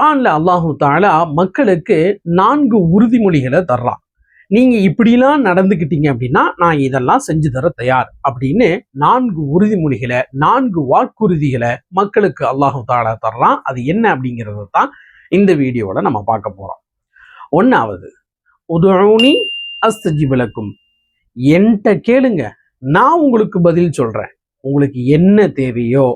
குரான்ல அல்லாஹு தாலா மக்களுக்கு நான்கு உறுதிமொழிகளை தர்றான். நீங்க இப்படிலாம் நடந்துக்கிட்டீங்க அப்படின்னா நான் இதெல்லாம் செஞ்சு தர தயார். அப்படின்னு நான்கு உறுதிமொழிகளை நான்கு வாக்குறுதிகளை மக்களுக்கு அல்லாஹு தாலா தர்றான். அது என்ன அப்படிங்கிறத தான் இந்த வீடியோவில் நம்ம பார்க்க போறோம். ஒன்னாவது அஸ்தஜி விளக்கும் என்கிட்ட கேளுங்க நான் உங்களுக்கு பதில் சொல்றேன். உங்களுக்கு என்ன தேவையோ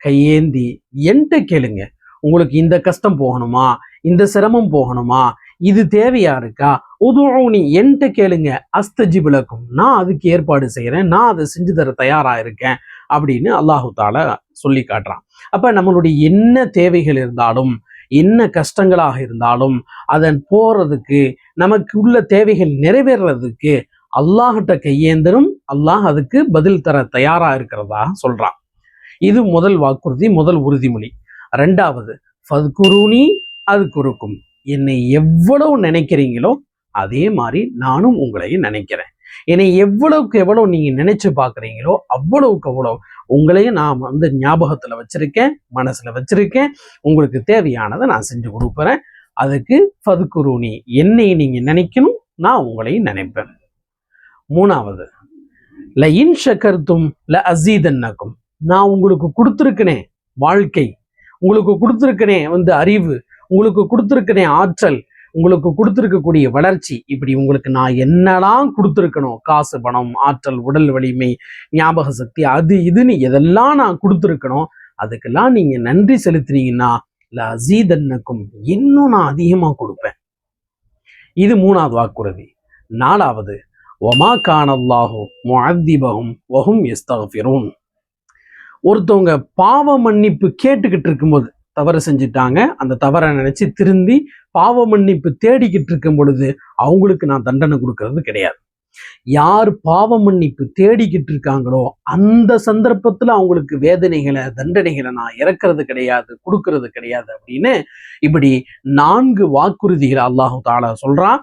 கையேந்தி என்கிட்ட கேளுங்க. உங்களுக்கு இந்த கஷ்டம் போகணுமா? இந்த சிரமம் போகணுமா? இது தேவையா இருக்கா? உதுனி என்கிட்ட கேளுங்க. அஸ்தஜிபலக்கும். நான் அதுக்கு ஏற்பாடு செய்கிறேன் நான் அதை செஞ்சு தர தயாரா இருக்கேன் அப்படின்னு அல்லாஹு தால சொல்லி காட்டுறான். அப்ப நம்மளுடைய என்ன தேவைகள் இருந்தாலும் என்ன கஷ்டங்களாக இருந்தாலும் அதன் போறதுக்கு நமக்கு உள்ள தேவைகள் நிறைவேறதுக்கு அல்லாஹிட்ட கையேந்தரும் அல்லாஹ் அதுக்கு பதில் தர தயாரா இருக்கிறதா சொல்றான். இது முதல் வாக்குறுதி முதல் உறுதிமொழி. ரெண்டாவது ஃபத்குருனி அது குறுக்கும். என்னை எவ்வளவு நினைக்கிறீங்களோ அதே மாதிரி நானும் உங்களையும் நினைக்கிறேன். என்னை எவ்வளவுக்கு எவ்வளவு நீங்க நினைச்சு பார்க்குறீங்களோ அவ்வளவுக்கு அவ்வளவு உங்களையும் நான் வந்து ஞாபகத்துல வச்சிருக்கேன் மனசுல வச்சிருக்கேன். உங்களுக்கு தேவையானதை நான் செஞ்சு கொடுக்குறேன் அதுக்கு ஃபதுக்குருணி என்னை நீங்க நினைக்கணும் நான் உங்களையும் நினைப்பேன். மூணாவது ல இன் ஷக்கர்த்தும் ல அசீதன்னக்கும் நான் உங்களுக்கு கொடுத்துருக்கனே வாழ்க்கை. உங்களுக்கு கொடுத்துருக்கனே வந்து அறிவு உங்களுக்கு கொடுத்துருக்கனே ஆற்றல் உங்களுக்கு கொடுத்துருக்கக்கூடிய வளர்ச்சி. இப்படி உங்களுக்கு நான் என்னெல்லாம் கொடுத்துருக்கணும் காசு பணம் ஆற்றல் உடல் வலிமை ஞாபக சக்தி அது இதுன்னு எதெல்லாம் நான் கொடுத்துருக்கணும் அதுக்கெல்லாம் நீங்கள் நன்றி செலுத்துனீங்கன்னா லசீதன்னக்கும் இன்னும் நான் அதிகமாக கொடுப்பேன். இது மூணாவது வாக்குறுதி. நாலாவது ஒமா கானல்லாஹு முஅத்திபஹும் வஹும் யஸ்தக்ஃபிரூன் ஒருத்தவங்க பாவ மன்னிப்பு கேட்டுக்கிட்டு இருக்கும்போது தவறு செஞ்சுட்டாங்க. அந்த தவறை நினச்சி திருந்தி பாவ மன்னிப்பு தேடிக்கிட்டு இருக்கும் பொழுது அவங்களுக்கு நான் தண்டனை கொடுக்கறது கிடையாது. யார் பாவ மன்னிப்பு தேடிக்கிட்டு இருக்காங்களோ அந்த சந்தர்ப்பத்தில் அவங்களுக்கு வேதனைகளை தண்டனைகளை நான் இறக்கிறது கிடையாது கொடுக்கறது கிடையாது அப்படின்னு இப்படி நான்கு வாக்குறுதிகளை அல்லாஹு தாலா சொல்கிறான்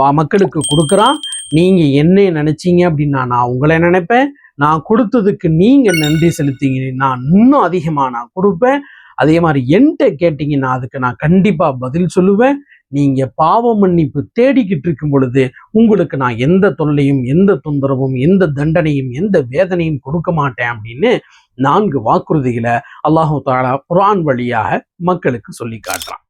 வா மக்களுக்கு கொடுக்குறான். நீங்கள் என்ன நினைச்சீங்க அப்படின்னா நான் உங்களை நினைப்பேன். நான் கொடுத்ததுக்கு நீங்க நன்றி செலுத்திங்க நான் இன்னும் அதிகமாக நான் கொடுப்பேன். அதே மாதிரி என்கிட்ட கேட்டீங்கன்னா அதுக்கு நான் கண்டிப்பாக பதில் சொல்லுவேன். நீங்க பாவ மன்னிப்பு தேடிக்கிட்டு இருக்கும் பொழுது உங்களுக்கு நான் எந்த தொல்லையும் எந்த தொந்தரவும் எந்த தண்டனையும் எந்த வேதனையும் கொடுக்க மாட்டேன் அப்படின்னு நான்கு வாக்குறுதிகளை அல்லாஹு தாலா குரான் வழியாக மக்களுக்கு சொல்லி காட்டுறான்.